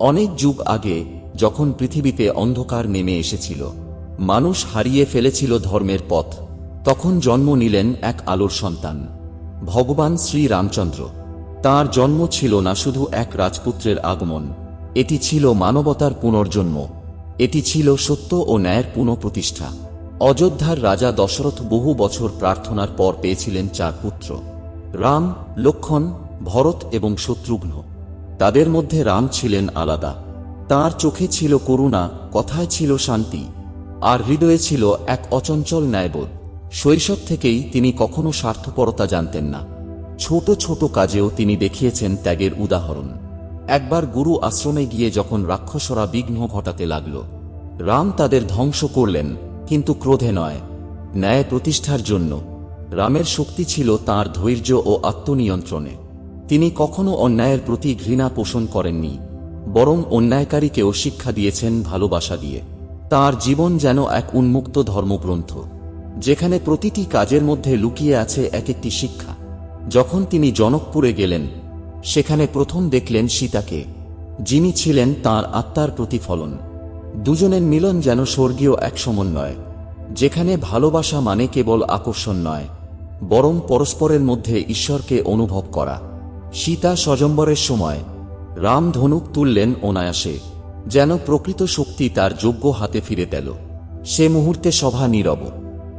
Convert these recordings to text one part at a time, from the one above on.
অনেক যুগ আগে, যখন পৃথিবীতে অন্ধকার নেমে এসেছিল, মানুষ হারিয়ে ফেলেছিল ধর্মের পথ, তখন জন্ম নিলেন এক আলোর সন্তান, ভগবান শ্রী রামচন্দ্র তার জন্ম ছিল না শুধু এক রাজপুত্রের আগমন, এটি ছিল মানবতার পুনর্জন্ম, এটি ছিল সত্য ও ন্যায়ের পুনঃপ্রতিষ্ঠা। অযোধ্যার রাজা দশরথ বহু বছর প্রার্থনার পর পেয়েছিলেন চার পুত্র, রাম লক্ষণ ভরত এবং শত্রুঘ্ন। তাদের মধ্যে রাম ছিলেন আলাদা। তার চোখে ছিল করুণা, কথায় ছিল শান্তি, আর হৃদয়ে ছিল এক অচঞ্চল ন্যায়বোধ। শৈশব থেকেই তিনি কখনো স্বার্থপরতা জানতেন না। ছোট ছোট কাজেও তিনি দেখিয়েছেন ত্যাগের উদাহরণ। একবার গুরু আশ্রমে গিয়ে যখন রাক্ষসরা বিঘ্ন ঘটাতে লাগল, রাম তাদের ধ্বংস করলেন, কিন্তু ক্রোধে নয়, ন্যায় প্রতিষ্ঠার জন্য। রামের শক্তি ছিল তার ধৈর্য ও আত্মনিয়ন্ত্রণে। তিনি কখনো অন্যায়ের প্রতি ঘৃণা পোষণ করেননি, বরং অন্যায়কারীকেও শিক্ষা দিয়েছেন ভালোবাসা দিয়ে। তার জীবন যেন এক উন্মুক্ত ধর্মগ্রন্থ, যেখানে প্রতিটি কাজের মধ্যে লুকিয়ে আছে এক একটি শিক্ষা। যখন তিনি জনকপুরে গেলেন, সেখানে প্রথম দেখলেন সীতাকে, যিনি ছিলেন তার আত্মার প্রতিফলন। দুজনের মিলন যেন স্বর্গীয় এক সমন্বয়, যেখানে ভালোবাসা মানে কেবল আকর্ষণ নয়, বরং পরস্পরের মধ্যে ঈশ্বরকে অনুভব করা। সীতা স্বজম্বরের সময় রাম ধনুক তুললেন অনায়াসে, যেন প্রকৃত শক্তি তার যোগ্য হাতে ফিরে দিল সে মুহূর্তে সভা নীরব,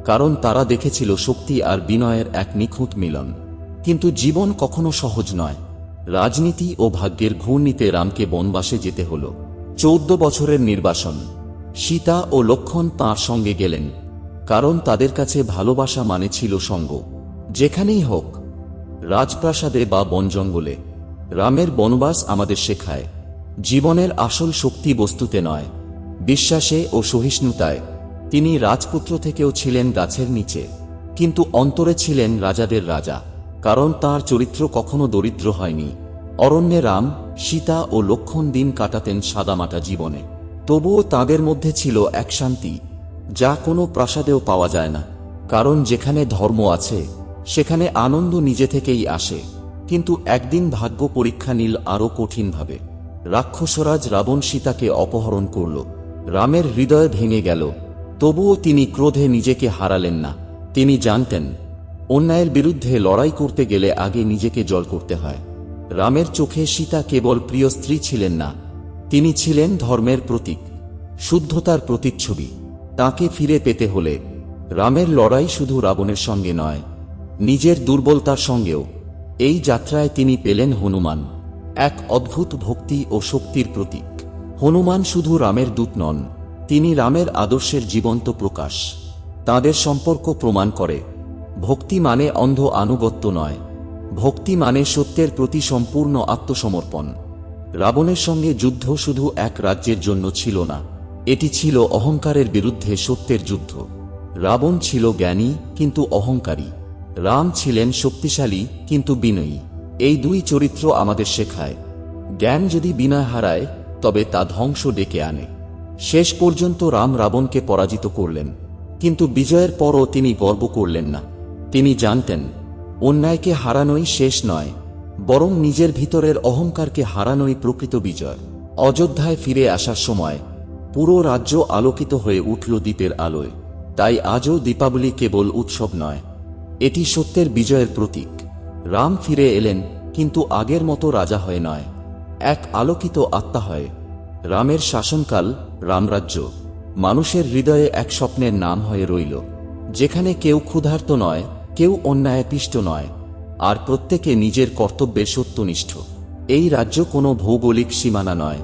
কারণ তারা দেখেছিল শক্তি আর বিনয়ের এক নিখুঁত মিলন। কিন্তু জীবন কখনো সহজ নয়। রাজনীতি ও ভাগ্যের ঘূর্ণিতে রামকে বনবাসে যেতে হল। চৌদ্দ বছরের নির্বাসন, সীতা ও লক্ষণ তাঁর সঙ্গে গেলেন, কারণ তাদের কাছে ভালোবাসা মানে ছিল সঙ্গ। যেখানেই হোক রাজপ্রাসাদে বা বন জঙ্গলে, রামের বনবাস আমাদের শেখায়, জীবনের আসল শক্তি বস্তুতে নয়, বিশ্বাসে ও সহিষ্ণুতায়। তিনি রাজপুত্র থেকেও ছিলেন গাছের নিচে, কিন্তু অন্তরে ছিলেন রাজাদের রাজা, কারণ তার চরিত্র কখনো দরিদ্র হয়নি। অরণ্যে রাম, সীতা ও লক্ষণ দিন কাটাতেন সাদামাটা জীবনে। তবুও তাদের মধ্যে ছিল এক শান্তি, যা কোনো প্রাসাদেও পাওয়া যায় না, কারণ যেখানে ধর্ম আছে সেখানে আনন্দ নিজে থেকেই আসে, কিন্তু একদিন ভাগ্য পরীক্ষা নিল আরও কঠিনভাবে। রাক্ষসরাজ রাবণ সীতাকে অপহরণ করল। রামের হৃদয় ভেঙে গেল। তবুও তিনি ক্রোধে নিজেকে হারালেন না। তিনি জানতেন, অন্যায়ের বিরুদ্ধে লড়াই করতে গেলে আগে নিজেকে জল করতে হয়। রামের চোখে সীতা কেবল প্রিয় স্ত্রী ছিলেন না। তিনি ছিলেন ধর্মের প্রতীক, শুদ্ধতার প্রতিচ্ছবি। তাকে ফিরে পেতে হলে রামের লড়াই শুধু রাবণের সঙ্গে নয় নিজের দুর্বলতার সঙ্গেও, এই যাত্রায় তিনি পেলেন হনুমান, এক অদ্ভুত ভক্তি ও শক্তির প্রতীক। হনুমান শুধু রামের দূত নন, তিনি রামের আদর্শের জীবন্ত প্রকাশ, তাদের সম্পর্ক প্রমাণ করে। ভক্তি মানে অন্ধ আনুগত্য নয়, ভক্তি মানে সত্যের প্রতি সম্পূর্ণ আত্মসমর্পণ। রাবণের সঙ্গে যুদ্ধ শুধু এক রাজ্যের জন্য ছিল না, এটি ছিল অহংকারের বিরুদ্ধে সত্যের যুদ্ধ। রাবণ ছিল জ্ঞানী, কিন্তু অহংকারী। রাম ছিলেন শক্তিশালী, কিন্তু বিনয়ী। এই দুই চরিত্র আমাদের শেখায়। জ্ঞান যদি বিনয় হারায়, তবে তা ধ্বংস ডেকে আনে। শেষ পর্যন্ত রাম রাবণকে পরাজিত করলেন। কিন্তু বিজয়ের পরও তিনি গর্ব করলেন না। তিনি জানতেন, অন্যায়কে হারানোই শেষ নয়, বরং নিজের ভিতরের অহংকারকে হারানোই প্রকৃত বিজয়। অযোধ্যায় ফিরে আসার সময় পুরো রাজ্য আলোকিত হয়ে উঠল দ্বীপের আলোয়। তাই আজও দীপাবলি কেবল উৎসব নয় এটি সত্যের বিজয়ের প্রতীক। রাম ফিরে এলেন, কিন্তু আগের মতো রাজা হয়ে নয়। এক আলোকিত আত্মা হয়। রামের শাসনকাল রামরাজ্য। মানুষের হৃদয়ে এক স্বপ্নের নাম হয়ে রইল। যেখানে কেউ ক্ষুধার্ত নয়, কেউ অন্যায় পিষ্ট নয়, আর প্রত্যেকে নিজের কর্তব্যে সত্যনিষ্ঠ। এই রাজ্য কোনো ভৌগোলিক সীমানা নয়।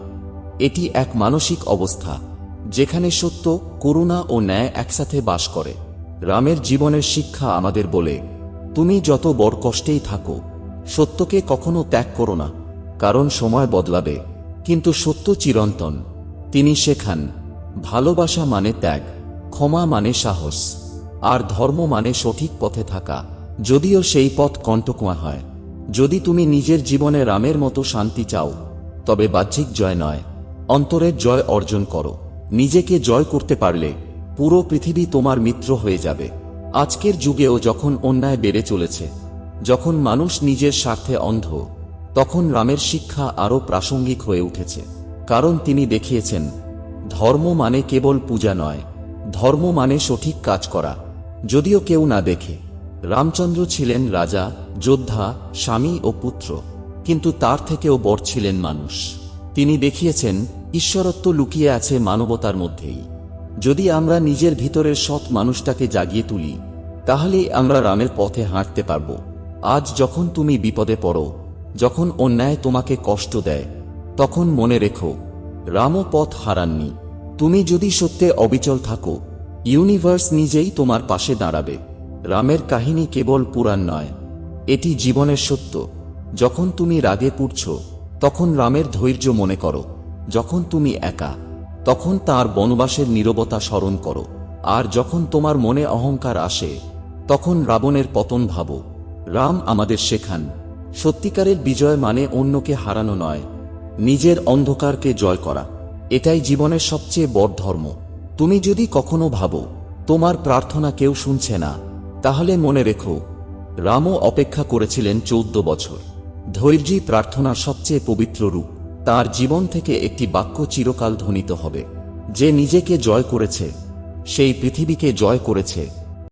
এটি এক মানসিক অবস্থা, যেখানে সত্য, করুণা ও ন্যায় একসাথে বাস করে। রামের জীবনের শিক্ষা আমাদের বলে, তুমি যত বড় কষ্টেই থাকো, সত্যকে কখনো ত্যাগ করো না, কারণ সময় বদলাবে। কিন্তু সত্য চিরন্তন। তিনি শেখান, ভালোবাসা মানে ত্যাগ, ক্ষমা মানে সাহস, আর ধর্ম মানে সঠিক পথে থাকা। যদিও সেই পথ কণ্টকুয়া হয়। যদি তুমি নিজের জীবনে রামের মতো শান্তি চাও, তবে বাহ্যিক জয় নয়। অন্তরের জয় অর্জন করো। নিজেকে জয় করতে পারলে পুরো পৃথিবী তোমার মিত্র হয়ে যাবে। আজকের যুগেও যখন অন্যায় বেড়ে চলেছে, যখন মানুষ নিজের স্বার্থে অন্ধ, তখন রামের শিক্ষা আরও প্রাসঙ্গিক হয়ে উঠেছে। কারণ তিনি দেখিয়েছেন, ধর্ম মানে কেবল পূজা নয়, ধর্ম মানে সঠিক কাজ করা। যদিও কেউ না দেখে, রামচন্দ্র ছিলেন রাজা, যোদ্ধা, স্বামী ও পুত্র, কিন্তু তার থেকেও বড় ছিলেন মানুষ। তিনি দেখিয়েছেন, ঈশ্বরত্ব লুকিয়ে আছে মানবতার মধ্যেই। যদি আমরা নিজের ভিতরের সৎ মানুষটাকে জাগিয়ে তুলি তাহলেই আমরা রামের পথে হাঁটতে পারব। আজ যখন তুমি বিপদে পড়ো, যখন অন্যায় তোমাকে কষ্ট দেয়, তখন মনে রেখো, রামও পথ হারাননি। তুমি যদি সত্যে অবিচল থাকো, ইউনিভার্স নিজেই তোমার পাশে দাঁড়াবে। রামের কাহিনী কেবল পুরাণ নয়, এটি জীবনের সত্য। যখন তুমি রাগে পুড়ছ, তখন রামের ধৈর্য মনে করো, যখন তুমি একা। তখন তার বনবাসের নীরবতা স্মরণ করো। আর যখন তোমার মনে অহংকার আসে, তখন রাবণের পতন ভাবো। রাম আমাদের শেখান, সত্যিকারের বিজয় মানে অন্যকে হারানো নয়, নিজের অন্ধকারকে জয় করা। এটাই জীবনের সবচেয়ে বড় ধর্ম। তুমি যদি কখনো ভাবো, তোমার প্রার্থনা কেউ শুনছে না, তাহলে মনে রেখো, রামও অপেক্ষা করেছিলেন চৌদ্দ বছর। ধৈর্যই প্রার্থনার সবচেয়ে পবিত্র রূপ। তার জীবন থেকে একটি বাক্য চিরকাল ধ্বনিত হবে। যে নিজেকে জয় করেছে, সেই পৃথিবীকে জয় করেছে।